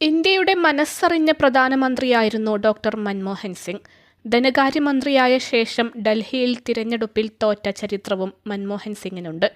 ഇന്ത്യയുടെ മനസ്സറിഞ്ഞ പ്രധാനമന്ത്രിയായിരുന്നു ഡോക്ടർ മൻമോഹൻ സിംഗ്. ധനകാര്യമന്ത്രിയായ ശേഷം ഡൽഹിയിൽ തിരഞ്ഞെടുപ്പിൽ തോറ്റ ചരിത്രവും മൻമോഹൻ സിംഗിനുണ്ട്.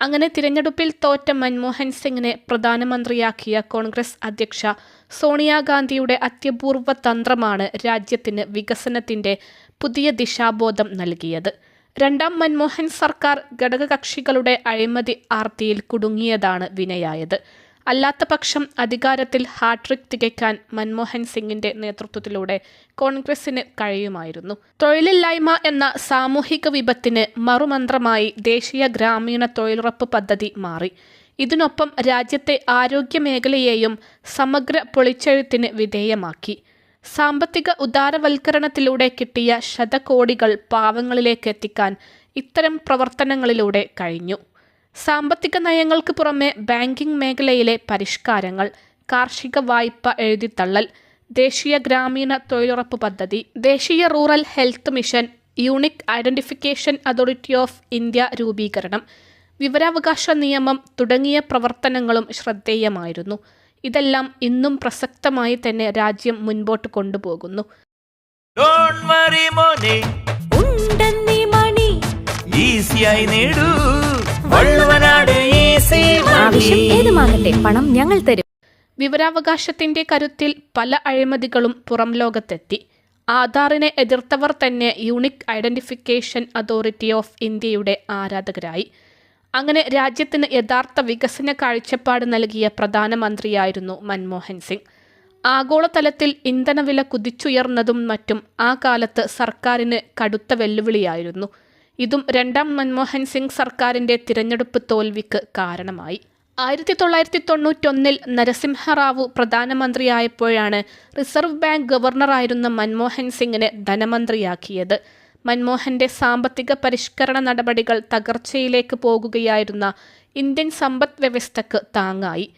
അങ്ങനെ തിരഞ്ഞെടുപ്പിൽ തോറ്റ മൻമോഹൻ സിംഗിനെ പ്രധാനമന്ത്രിയാക്കിയ കോൺഗ്രസ് അധ്യക്ഷ സോണിയാഗാന്ധിയുടെ അത്യപൂർവ തന്ത്രമാണ് രാജ്യത്തിന് വികസനത്തിന്റെ പുതിയ ദിശാബോധം നൽകിയത്. രണ്ടാം മൻമോഹൻ സർക്കാർ ഘടകകക്ഷികളുടെ അഴിമതി ആർത്തിയിൽ കുടുങ്ങിയതാണ് വിനയായത്. അല്ലാത്തപക്ഷം അധികാരത്തിൽ ഹാട്രിക് തികയ്ക്കാൻ മൻമോഹൻ സിംഗിന്റെ നേതൃത്വത്തിലൂടെ കോൺഗ്രസിന് കഴിയുമായിരുന്നു. തൊഴിലില്ലായ്മ എന്ന സാമൂഹിക വിപത്തിന് മറുമന്ത്രമായി ദേശീയ ഗ്രാമീണ തൊഴിലുറപ്പ് പദ്ധതി മാറി. ഇതിനൊപ്പം രാജ്യത്തെ ആരോഗ്യ മേഖലയെയും സമഗ്ര പൊളിച്ചെഴുത്തിന് വിധേയമാക്കി. സാമ്പത്തിക ഉദാരവൽക്കരണത്തിലൂടെ കിട്ടിയ ശതകോടികൾ പാവങ്ങളിലേക്ക് എത്തിക്കാൻ ഇത്തരം പ്രവർത്തനങ്ങളിലൂടെ കഴിഞ്ഞു. സാമ്പത്തിക നയങ്ങൾക്ക് പുറമെ ബാങ്കിംഗ് മേഖലയിലെ പരിഷ്കാരങ്ങൾ കാർഷിക വായ്പ എഴുതിത്തള്ളൽ ദേശീയ ഗ്രാമീണ തൊഴിലുറപ്പ് പദ്ധതി ദേശീയ rural health mission unique identification authority of India രൂപീകരണം വിവരാവകാശ നിയമം തുടങ്ങിയ പ്രവർത്തനങ്ങളും ശ്രദ്ധേയമായിരുന്നു. ഇതെല്ലാം ഇന്നും പ്രസക്തമായി തന്നെ രാജ്യം മുൻപോട്ട് കൊണ്ടുപോകുന്നു. ഈസിയായി നേടൂ. ആവശ്യം ഏതുമാകട്ടെ പണം ഞങ്ങൾ തരും. വിവരാവകാശത്തിന്റെ കരുത്തിൽ പല അഴിമതികളും പുറം ലോകത്തെത്തി. ആധാറിനെ എതിർത്തവർ തന്നെ യൂണിക് ഐഡന്റിഫിക്കേഷൻ അതോറിറ്റി ഓഫ് ഇന്ത്യയുടെ ആരാധകരായി. അങ്ങനെ രാജ്യത്തിന് യഥാർത്ഥ വികസന കാഴ്ചപ്പാട് നൽകിയ പ്രധാനമന്ത്രിയായിരുന്നു മൻമോഹൻ സിംഗ്. ആഗോളതലത്തിൽ ഇന്ധനവില കുതിച്ചുയർന്നതും മറ്റും ആ കാലത്ത് സർക്കാരിന് കടുത്ത വെല്ലുവിളിയായിരുന്നു. ഇതും രണ്ടാം മൻമോഹൻ സിംഗ് സർക്കാരിന്റെ തിരഞ്ഞെടുപ്പ് തോൽവിക്ക് കാരണമായി. ആയിരത്തി തൊള്ളായിരത്തി തൊണ്ണൂറ്റൊന്നിൽ നരസിംഹറാവു പ്രധാനമന്ത്രിയായപ്പോഴാണ് റിസർവ് ബാങ്ക് ഗവർണറായിരുന്ന മൻമോഹൻ സിംഗിനെ ധനമന്ത്രിയാക്കിയത്. മൻമോഹന്റെ സാമ്പത്തിക പരിഷ്കരണ നടപടികൾ തകർച്ചയിലേക്ക് പോകുകയായിരുന്ന ഇന്ത്യൻ സമ്പദ് വ്യവസ്ഥക്ക് താങ്ങായി.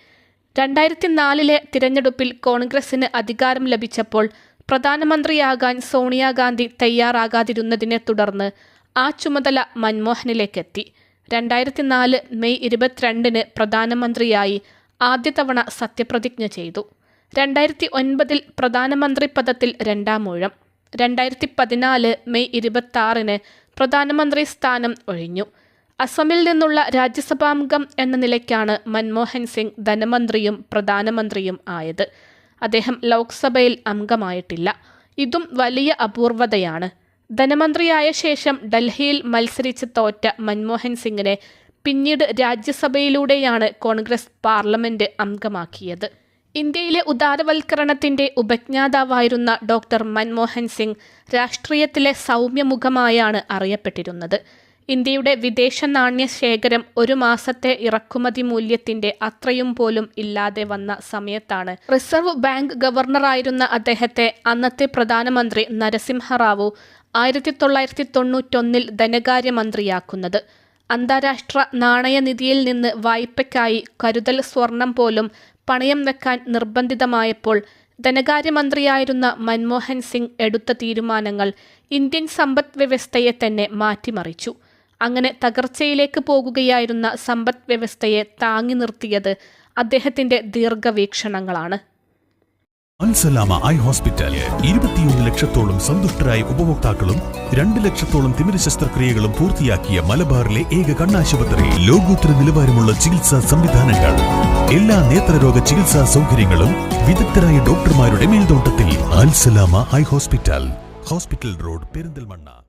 രണ്ടായിരത്തി നാലിലെ തിരഞ്ഞെടുപ്പിൽ കോൺഗ്രസിന് അധികാരം ലഭിച്ചപ്പോൾ പ്രധാനമന്ത്രിയാകാൻ സോണിയാഗാന്ധി തയ്യാറാകാതിരുന്നതിനെ തുടർന്ന് ആ ചുമതല മൻമോഹനിലേക്കെത്തി. രണ്ടായിരത്തി നാല് മെയ് ഇരുപത്തിരണ്ടിന് പ്രധാനമന്ത്രിയായി ആദ്യ തവണ സത്യപ്രതിജ്ഞ ചെയ്തു. രണ്ടായിരത്തി ഒൻപതിൽ പ്രധാനമന്ത്രി പദത്തിൽ രണ്ടാം ഊഴം. രണ്ടായിരത്തി പതിനാല് മെയ് ഇരുപത്തി പ്രധാനമന്ത്രി സ്ഥാനം ഒഴിഞ്ഞു. അസമിൽ നിന്നുള്ള രാജ്യസഭാംഗം എന്ന നിലയ്ക്കാണ് മൻമോഹൻ സിംഗ് ധനമന്ത്രിയും പ്രധാനമന്ത്രിയും ആയത്. അദ്ദേഹം ലോക്സഭയിൽ അംഗമായിട്ടില്ല. ഇതും വലിയ അപൂർവതയാണ്. ധനമന്ത്രിയായ ശേഷം ഡൽഹിയിൽ മത്സരിച്ച് തോറ്റ മൻമോഹൻ സിംഗിനെ പിന്നീട് രാജ്യസഭയിലൂടെയാണ് കോൺഗ്രസ് പാർലമെന്റ് അംഗമാക്കിയത്. ഇന്ത്യയിലെ ഉദാരവൽക്കരണത്തിന്റെ ഉപജ്ഞാതാവായിരുന്ന ഡോക്ടർ മൻമോഹൻ സിംഗ് രാഷ്ട്രീയത്തിലെ സൗമ്യമുഖമായാണ് അറിയപ്പെട്ടിരുന്നത്. ഇന്ത്യയുടെ വിദേശ നാണ്യ ശേഖരം ഒരു മാസത്തെ ഇറക്കുമതി മൂല്യത്തിന്റെ അത്രയും പോലും ഇല്ലാതെ വന്ന സമയത്താണ്. റിസർവ് ബാങ്ക് ഗവർണറായിരുന്ന അദ്ദേഹത്തെ അന്നത്തെ പ്രധാനമന്ത്രി നരസിംഹറാവു ആയിരത്തി തൊള്ളായിരത്തി തൊണ്ണൂറ്റൊന്നിൽ ധനകാര്യമന്ത്രിയാക്കുന്നത്. അന്താരാഷ്ട്ര നാണയനിധിയിൽ നിന്ന് വായ്പയ്ക്കായി കരുതൽ സ്വർണം പോലും പണയം വെക്കാൻ നിർബന്ധിതമായപ്പോൾ ധനകാര്യമന്ത്രിയായിരുന്ന മൻമോഹൻ സിംഗ് എടുത്ത തീരുമാനങ്ങൾ ഇന്ത്യൻ സമ്പദ് വ്യവസ്ഥയെ തന്നെ മാറ്റിമറിച്ചു. അങ്ങനെ തകർച്ചയിലേക്ക് പോകുകയായിരുന്ന സമ്പദ് വ്യവസ്ഥയെ താങ്ങി നിർത്തിയത് അദ്ദേഹത്തിന്റെ ദീർഘവീക്ഷണങ്ങളാണ്. അൻസലാമ ഐ ഹോസ്പിറ്റൽ ഇരുപത്തിയൊന്ന് ലക്ഷത്തോളം സന്തുഷ്ടരായ ഉപഭോക്താക്കളും രണ്ട് ലക്ഷത്തോളം തിമിര ശസ്ത്രക്രിയകളും പൂർത്തിയാക്കിയ മലബാറിലെ ഏക കണ്ണാശുപത്രി. ലോകോത്തര നിലവാരമുള്ള ചികിത്സാ സംവിധാനങ്ങൾ. എല്ലാ നേത്രരോഗ ചികിത്സാ സൗകര്യങ്ങളും വിദഗ്ധരായ ഡോക്ടർമാരുടെ മേൽനോട്ടത്തിൽ. Alsalama eye hospital. Hospital road Perinthalmanna.